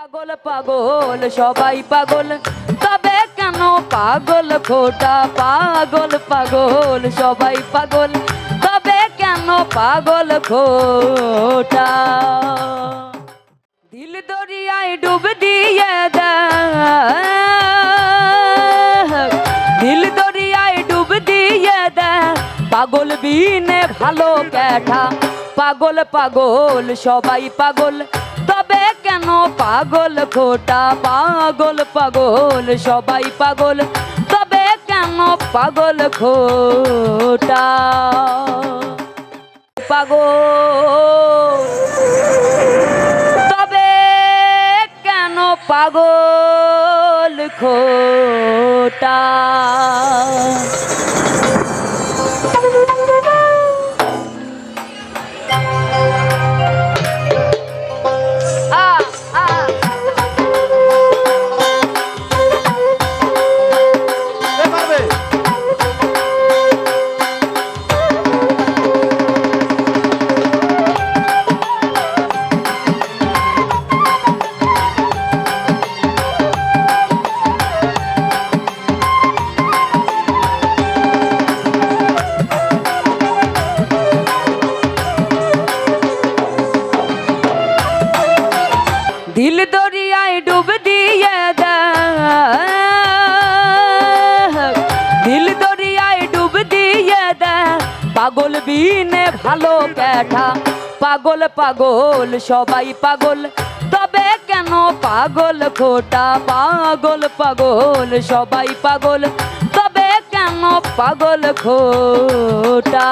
পাগল পাগল, সবাই পাগল। তবে কেন পাগল, খোটা পাগল পাগল, সবাই পাগল? তবে কেন পাগল, খোটা? দিল দরিয়ায় ডুব দিয়ে দেয়। পাগল বিনে ভালো ক্যাঠা। পাগল পাগল, সবাই পাগল। তবে কেন পাগল খোটা? পাগল পাগল, সবাই পাগল। তবে কেন পাগল খোটা? পাগল। তবে কেন পাগল খোটা? দিল দরিয়ায় ডুব দিয়ে দিল দরিয়ায় ডুব দিয়ে দেয়। পাগল বিনে ভালো ক্যাঠা পাগল পাগল, সবাই পাগল। তবে কেন পাগল খোটা? পাগল পাগল, সবাই পাগল। তবে কেন পাগল খোটা?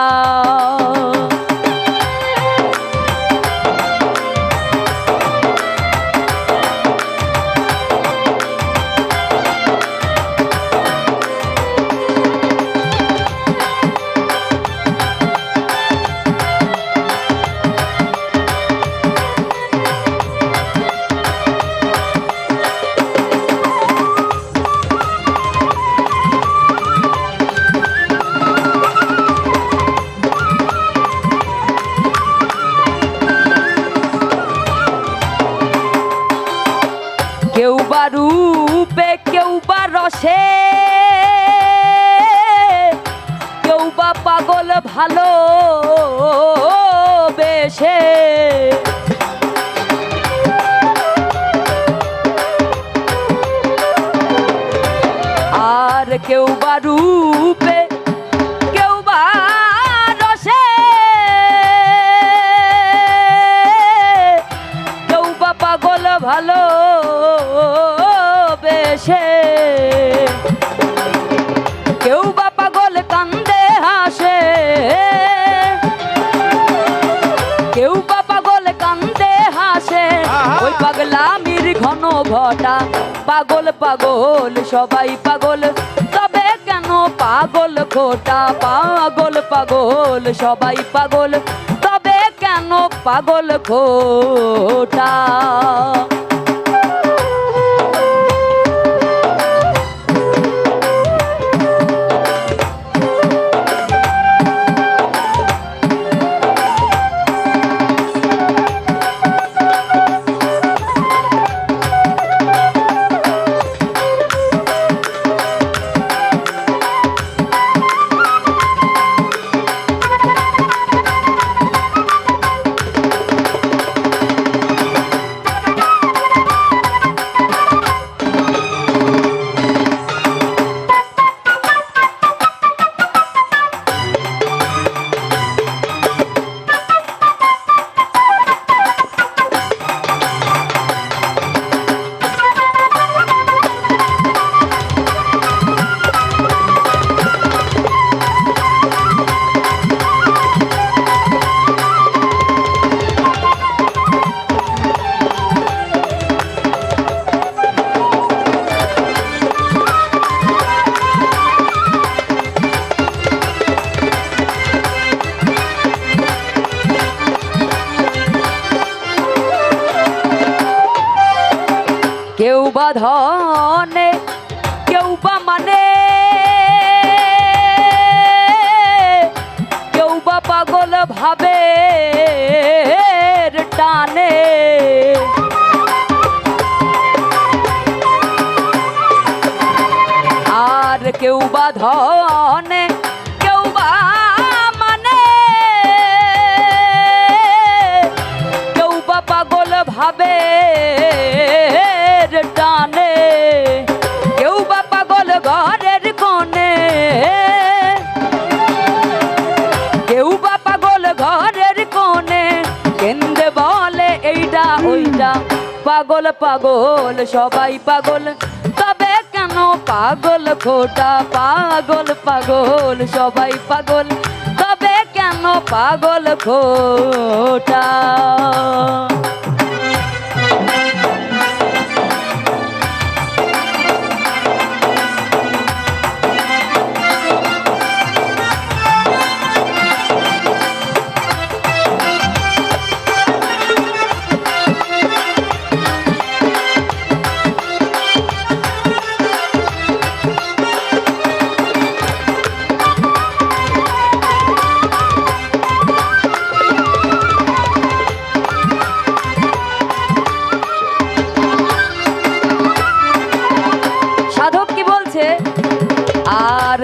কেউ বা রূপে, কেউ বা রসে। কেউ বা পাগল ভালো বেশে আর কেউ বা রূপে পাগলামির ঘন ঘটা। পাগল পাগল, সবাই পাগল। তবে কেন পাগল খোটা? পাগল পাগল, সবাই পাগল। তবে কেন পাগল খোটা? মানে? বা ধনে, কেউ বা মানে? কেউ বা পাগল ভাবে টানে? আর কেউ বা কেউ বা মানে? কেউ বা পাগল ভাবে টানে, কেউ বা পাগল ঘরের কোণে। কেউ বা পাগল ঘরের কোণে, কেন্দ্রে বলে এইটা ওইটা পাগল পাগল, সবাই পাগল, তবে কেন পাগল খোটা? পাগল পাগল, সবাই পাগল, তবে কেন পাগল খোটা?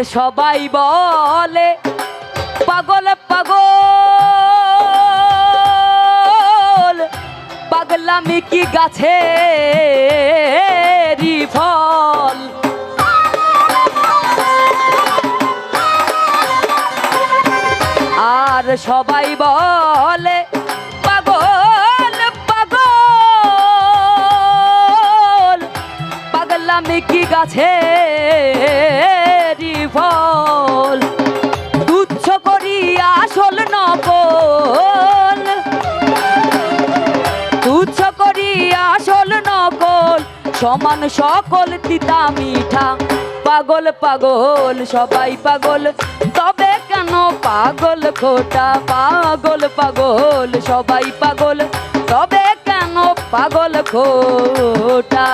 সবাই বলে, পাগল পাগল। পাগলামি কি গাছে ফল? আর সবাই বলে, পাগল পাগল। পাগলামি কি গাছে ফল তুচ্ছ করি আসল নকল। তুচ্ছ করি আসল নকল। সমান সকল তিতা মিঠা। পাগল পাগল, সবাই পাগল। তবে কেন পাগল খোটা? পাগল পাগল, সবাই পাগল। তবে কেন পাগল খোটা?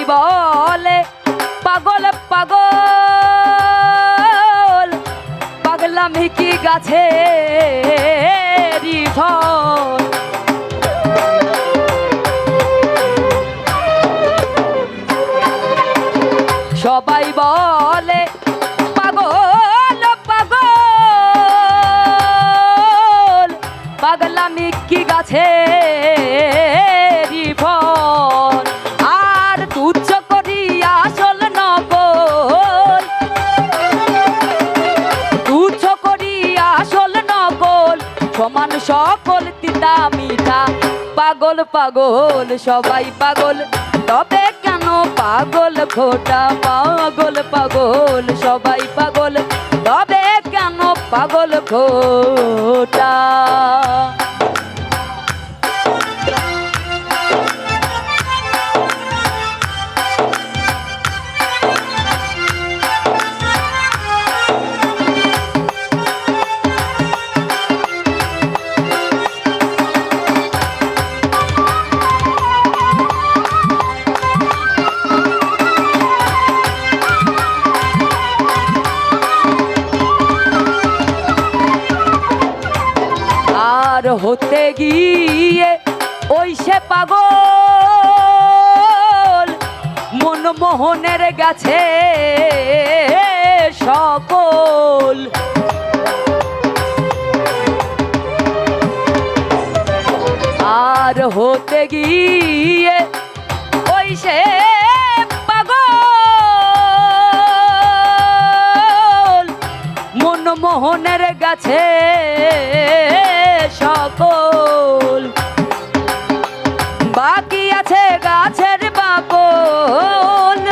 সবাই বলে পাগল পাগল পাগলাম কি গাছে সবাই বলে সমান সকল তিতা মিঠা। পাগল পাগল, সবাই পাগল। তবে কেন পাগল খোটা? পাগল পাগল, সবাই পাগল। তবে কেন পাগল খোটা? হতে গিয়ে ওই সে পাগল মনমোহনের গাছে সকল। আর হতে গিয়ে ওই সে পাগল মনমোহনের গাছে সকল বাকি আছে গাছের বাকল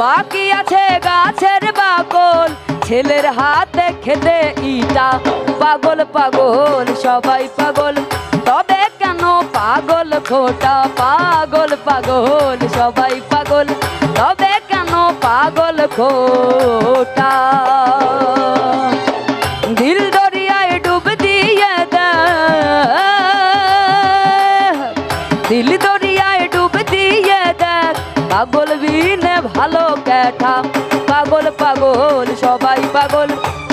বাকি আছে গাছের বাকল ছেলের হাতে খেতে ইটা পাগল পাগল, সবাই পাগল। তবে কেন পাগল খোটা? পাগল পাগল, সবাই পাগল। তবে কেন পাগল খোটা? পাগল বিনে ভালো ক্যাঠা। পাগল পাগল, সবাই পাগল।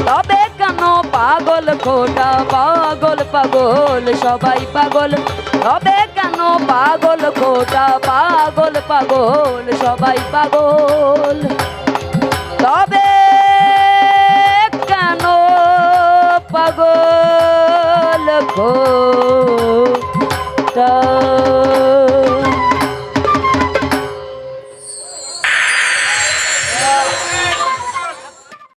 তবে কেন পাগল খোটা? পাগল পাগল, সবাই পাগল। তবে কেন পাগল খোটা? পাগল পাগল, সবাই পাগল। তবে কেন পাগল খোটা?